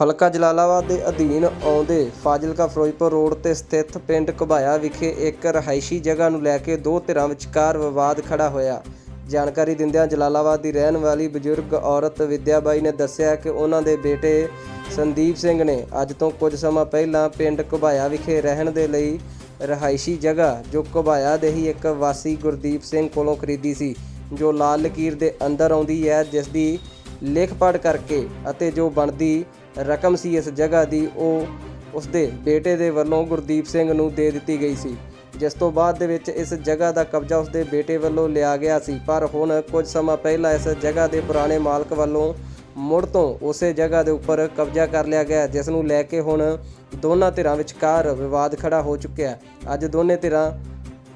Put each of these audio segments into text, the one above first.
ਹਲਕਾ ਜਲਾਲਾਬਾਦ ਦੇ ਅਧੀਨ ਆਉਂਦੇ ਫਾਜ਼ਿਲਕਾ ਫਿਰੋਜ਼ਪੁਰ ਰੋਡ ਤੇ ਸਥਿਤ ਪਿੰਡ ਘਬਾਇਆ ਵਿਖੇ ਇੱਕ ਰਹਾਇਸ਼ੀ ਜਗ੍ਹਾ ਨੂੰ ਲੈ ਕੇ ਦੋ ਧਿਰਾਂ ਵਿਚਕਾਰ ਵਿਵਾਦ ਖੜਾ ਹੋਇਆ। ਜਾਣਕਾਰੀ ਦਿੰਦਿਆਂ ਜਲਾਲਾਬਾਦ ਦੀ ਰਹਿਣ ਵਾਲੀ ਬਜ਼ੁਰਗ ਔਰਤ ਵਿਦਿਆ ਬਾਈ ਨੇ ਦੱਸਿਆ ਕਿ ਉਹਨਾਂ ਦੇ ਬੇਟੇ ਸੰਦੀਪ ਸਿੰਘ ਨੇ ਅੱਜ ਤੋਂ ਕੁਝ ਸਮਾਂ ਪਹਿਲਾਂ ਪਿੰਡ ਘਬਾਇਆ ਵਿਖੇ ਰਹਿਣ ਦੇ ਲਈ ਰਹਾਇਸ਼ੀ ਜਗ੍ਹਾ, ਜੋ ਘਬਾਇਆ ਦੇ ਹੀ ਇੱਕ ਵਾਸੀ ਗੁਰਦੀਪ ਸਿੰਘ ਕੋਲੋਂ ਖਰੀਦੀ ਸੀ, ਜੋ ਲਾਲ ਲਕੀਰ ਦੇ ਅੰਦਰ ਆਉਂਦੀ ਹੈ, ਜਿਸ ਦੀ ਲਿਖ ਪੜ੍ਹ ਕਰਕੇ ਅਤੇ ਜੋ ਬਣਦੀ ਰਕਮ ਸੀ ਇਸ ਜਗ੍ਹਾ ਦੀ, ਉਹ ਉਸਦੇ ਬੇਟੇ ਦੇ ਵੱਲੋਂ ਗੁਰਦੀਪ ਸਿੰਘ ਨੂੰ ਦੇ ਦਿੱਤੀ ਗਈ ਸੀ। ਜਿਸ ਤੋਂ ਬਾਅਦ ਦੇ ਵਿੱਚ ਇਸ ਜਗ੍ਹਾ ਦਾ ਕਬਜ਼ਾ ਉਸਦੇ ਬੇਟੇ ਵੱਲੋਂ ਲਿਆ ਗਿਆ ਸੀ। ਪਰ ਹੁਣ ਕੁਝ ਸਮਾਂ ਪਹਿਲਾਂ ਇਸ ਜਗ੍ਹਾ ਦੇ ਪੁਰਾਣੇ ਮਾਲਕ ਵੱਲੋਂ ਮੁੜ ਤੋਂ ਉਸੇ ਜਗ੍ਹਾ ਦੇ ਉੱਪਰ ਕਬਜ਼ਾ ਕਰ ਲਿਆ ਗਿਆ, ਜਿਸ ਨੂੰ ਲੈ ਕੇ ਹੁਣ ਦੋਨਾਂ ਧਿਰਾਂ ਵਿਚਕਾਰ ਵਿਵਾਦ ਖੜਾ ਹੋ ਚੁੱਕਿਆ ਅੱਜ ਦੋਨੇ ਧਿਰਾਂ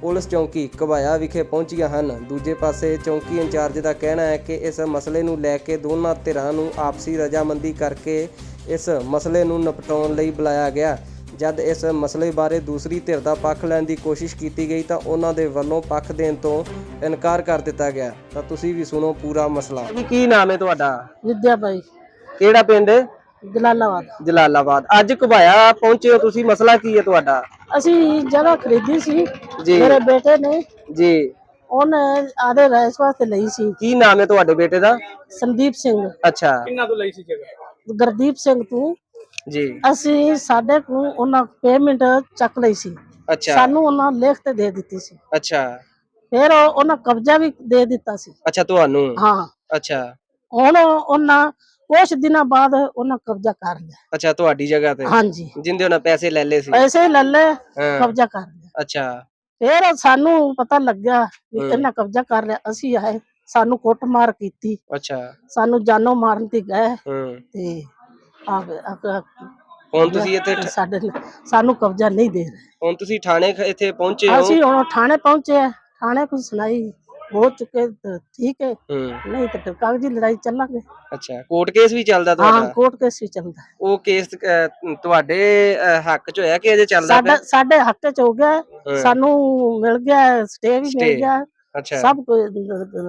ਪੁਲਿਸ ਚੌਂਕੀ ਘਬਾਇਆ ਵਿਖੇ ਪਹੁੰਚੀਆਂ ਹਨ। ਦੂਜੇ ਪਾਸੇ ਚੌਂਕੀ ਇੰਚਾਰਜ ਦਾ ਕਹਿਣਾ ਹੈ ਕਿ ਇਸ ਮਸਲੇ ਨੂੰ ਲੈ ਕੇ ਦੋਨਾਂ ਧਿਰਾਂ ਨੂੰ ਆਪਸੀ ਰਜਾਮੰਦੀ ਕਰਕੇ ਇਸ ਮਸਲੇ ਨੂੰ ਨਿਪਟਾਉਣ ਲਈ ਬੁਲਾਇਆ ਗਿਆ। ਜਦ ਇਸ ਮਸਲੇ ਬਾਰੇ ਦੂਸਰੀ ਧਿਰ ਦਾ ਪੱਖ ਲੈਣ ਦੀ ਕੋਸ਼ਿਸ਼ ਕੀਤੀ ਗਈ ਤਾਂ ਉਹਨਾਂ ਦੇ ਵੱਲੋਂ ਪੱਖ ਦੇਣ ਤੋਂ ਇਨਕਾਰ ਕਰ ਦਿੱਤਾ ਗਿਆ। ਤਾਂ ਤੁਸੀਂ ਵੀ ਸੁਣੋ ਪੂਰਾ ਮਸਲਾ। ਕੀ ਨਾਮ ਹੈ ਤੁਹਾਡਾ? ਵਿਦਿਆ ਬਾਈ ਕਿਹੜਾ ਪਿੰਡ? ਜਲਾਲਾਬਾਦ। ਜਲਾਲਾਬਾਦ। ਅੱਜ ਘਬਾਇਆ ਪਹੁੰਚੇ ਹੋ ਤੁਸੀਂ। ਮਸਲਾ ਕੀ ਹੈ ਤੁਹਾਡਾ? ਅਸੀਂ ਜਗ੍ਹਾ ਖਰੀਦੀ ਸੀ। ਜੀ। ਮੇਰੇ ਬੇਟੇ ਨੇ ਜੀ। ਉਹਨੇ ਆਦੇ ਰਹਿਸ ਵਾਸਤੇ ਲਈ ਸੀ। ਕੀ ਨਾਮ ਹੈ ਤੁਹਾਡੇ ਬੇਟੇ ਦਾ? ਸੰਦੀਪ ਸਿੰਘ। ਅੱਛਾ। ਗੁਰਦੀਪ ਸਿੰਘ ਤੂੰ? ਜੀ। ਅਸੀਂ ਸਾਡੇ ਕੋਲ ਉਹਨਾਂ ਪੇਮੈਂਟ ਚੱਕ ਲਈ ਸੀ। ਅੱਛਾ। ਸਾਨੂੰ ਉਹਨਾਂ ਲਿਖ ਤੇ ਦੇ ਦਿੱਤੀ ਸੀ। ਅੱਛਾ। ਫਿਰ ਉਹ- ਉਹਨਾਂ ਕਬਜ਼ਾ ਵੀ ਦੇ ਦਿੱਤਾ ਸੀ। ਅੱਛਾ ਤੁਹਾਨੂੰ? ਹਾਂ। ਅੱਛਾ। ਹੁਣ ਉਹਨਾਂ ਕੁਝ ਦਿਨਾਂ ਬਾਅਦ ਉਹਨਾਂ ਕਬਜ਼ਾ ਕਰ ਲਿਆ। ਅੱਛਾ ਤੁਹਾਡੀ ਜਗ੍ਹਾ ਤੇ? ਹਾਂਜੀ। ਜਿੰਦੇ ਉਹਨਾਂ ਪੈਸੇ ਲੈ ਲਏ ਸੀ? ਪੈਸੇ ਲੈ ਲੈ ਹਾਂ। ਕਬਜ਼ਾ ਕਰ ਲਿਆ। ਅੱਛਾ। ਫਿਰ ਸਾਨੂੰ ਪਤਾ ਲੱਗਿਆ ਵੀ ਹਮ। ਇਹਨਾਂ ਕਬਜ਼ਾ ਕਰ ਲਿਆ ਅਸੀਂ ਆਏ। ਸਾਨੂੰ ਕੁੱਟਮਾਰ ਕੀਤੀ। ਅੱਛਾ। ਸਾਨੂੰ ਜਾਨੋਂ ਮਾਰਨ ਤੇ ਗਏ। ਹੂੰ। ਤੇ ਆ ਆ ਹੁਣ ਤੁਸੀਂ ਇੱਥੇ ਠ- ਸਾਡੇ ਸਾਨੂੰ ਕਬਜ਼ਾ ਨਹੀਂ ਦੇ ਰਹੇ। ਹੁਣ ਤੁਸੀਂ ਥਾਣੇ ਖ- ਇੱਥੇ ਪਹੁੰਚੇ ਹੋ? ਅਸੀਂ ਹੁਣ ਥਾਣੇ ਪਹੁੰਚੇ ਆ। ਥਾਣੇ ਕੁਝ ਸੁਣਾਈ ਹੋ ਚੁੱਕੇ ਤਾਂ ਠੀਕ ਹੈ। ਹੂੰ। ਨਹੀਂ ਤਾਂ ਫਿਰ ਕਾਗਜ਼ੀ ਲੜਾਈ ਚੱਲਾਂਗੇ। ਅੱਛਾ ਕੋਰਟ ਕੇਸ ਵੀ ਚੱਲਦਾ ਹਾਂ ਤੁਹਾਡਾ ਕੋਰਟ ਕੇਸ ਵੀ ਚੱਲਦਾ। ਉਹ ਕੇਸ ਅਹ, ਤੁਹਾਡੇ ਅਹ, ਹੱਕ ਚ ਹੋਇਆ ਕਿ ਅਜੇ ਚੱਲਦਾ ਸਾਡਾ ਹੱਕ ਚ ਹੋ ਗਿਆ। ਹਾਂ। ਸਾਨੂੰ ਮਿਲ ਗਿਆ ਸਟੇ ਵੀ ਮਿਲ Stay, ਗਿਆ। ਅੱਛਾ। ਸਭ ਕੁਝ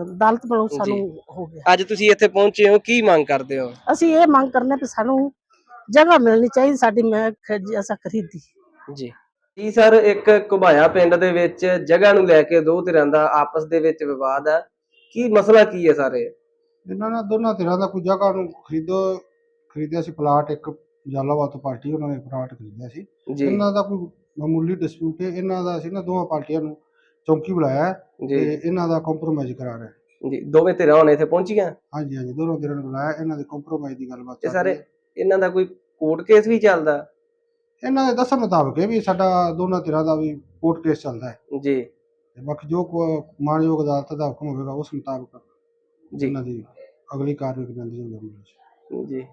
ਅਦਾਲਤ ਵੱਲੋਂ ਸਾਨੂੰ ਹੋ ਗਿਆ। ਅੱਜ ਤੁਸੀਂ ਇੱਥੇ ਪਹੁੰਚੇ ਹੋ ਕੀ ਮੰਗ ਕਰਦੇ ਹੋ? ਅਸੀਂ ਇਹ ਮੰਗ ਕਰਨੇ ਕਿ ਸਾਨੂੰ ਜਗ੍ਹਾ ਮਿਲਣੀ ਚਾਹੀਦੀ ਸਾਡੀ ਮੈਂ ਅਸਾਂ ਖਰੀਦੀ। ਜੀ। ਜੀ ਸਰ ਇੱਕ ਘੁਬਾਇਆ ਪਿੰਡ ਦੇ ਵਿੱਚ ਜਗ੍ਹਾ ਨੂੰ ਲੈ ਕੇ ਦੋ ਧਿਰਾਂ ਦਾ ਆਪਸ ਦੇ ਵਿੱਚ ਵਿਵਾਦ ਹੈ ਕੀ ਮਸਲਾ ਕੀ ਹੈ ਸਾਰੇ ਇਹਨਾਂ ਨਾਲ ਦੋਨਾਂ ਧਿਰਾਂ ਦਾ ਕੋਈ ਜਗ੍ਹਾ ਨੂੰ ਖਰੀਦੋ ਖਰੀਦਿਆ ਸੀ ਪਲਾਟ ਇੱਕ ਜਾਲਾਵਾਦ ਤੋਂ ਪਾਰਟੀ ਉਹਨਾਂ ਨੇ ਪਲਾਟ ਖਰੀਦਿਆ ਸੀ। ਇਹਨਾਂ ਦਾ ਕੋਈ ਮਾਮੂਲੀ ਡਿਸਪਿਊਟ ਹੈ ਇਹਨਾਂ ਦਾ ਸੀ ਨਾ ਦੋਵਾਂ ਪਾਰਟੀਆਂ ਨੂੰ ਚੌਂਕੀ ਬੁਲਾਇਆ ਹੈ ਤੇ ਜੀ ਇਹਨਾਂ ਦਾ ਕੰਪਰੋਮਾਈਜ਼ ਕਰਾ ਰਿਹਾ ਹੈ। ਜੀ ਦੋਵੇਂ ਧਿਰਾਂ ਹੁਣ ਇੱਥੇ ਪਹੁੰਚੀਆਂ ਹਾਂਜੀ ਹਾਂਜੀ ਦੋਨੋਂ ਧਿਰਾਂ ਨੂੰ ਬੁਲਾਇਆ ਇਹਨਾਂ ਦੇ ਕੰਪਰੋਮਾਈਜ਼ ਦੀ ਗੱਲਬਾਤ ਤੇ ਚੱਲ ਸਾਰੇ ਰਹੀ ਹੈ। ਇਹਨਾਂ ਦਾ ਕੋਈ ਕੋਰਟ ਕੇਸ ਵੀ ਚੱਲਦਾ? ਇਹਨਾਂ ਦੇ ਦੱਸਣ ਮੁਤਾਬਕ ਇਹ ਵੀ ਸਾਡਾ ਦੋਨਾਂ ਧਿਰਾਂ ਦਾ ਵੀ ਕੋਰਟ ਕੇਸ ਚੱਲਦਾ ਹੈ। ਜੀ। ਤੇ ਬਾਕੀ ਜੋ ਕੋ- ਮਾਣਯੋਗ ਅਦਾਲਤ ਦਾ ਹੁਕਮ ਹੋਵੇਗਾ ਉਸ ਮੁਤਾਬਕ ਜੀ। ਇਹਨਾਂ ਦੀ ਅਗਲੀ ਕਾਰਵਾਈ ਕੀਤੀ ਜਾਂਦੀ ਹੈ। ਜੀ।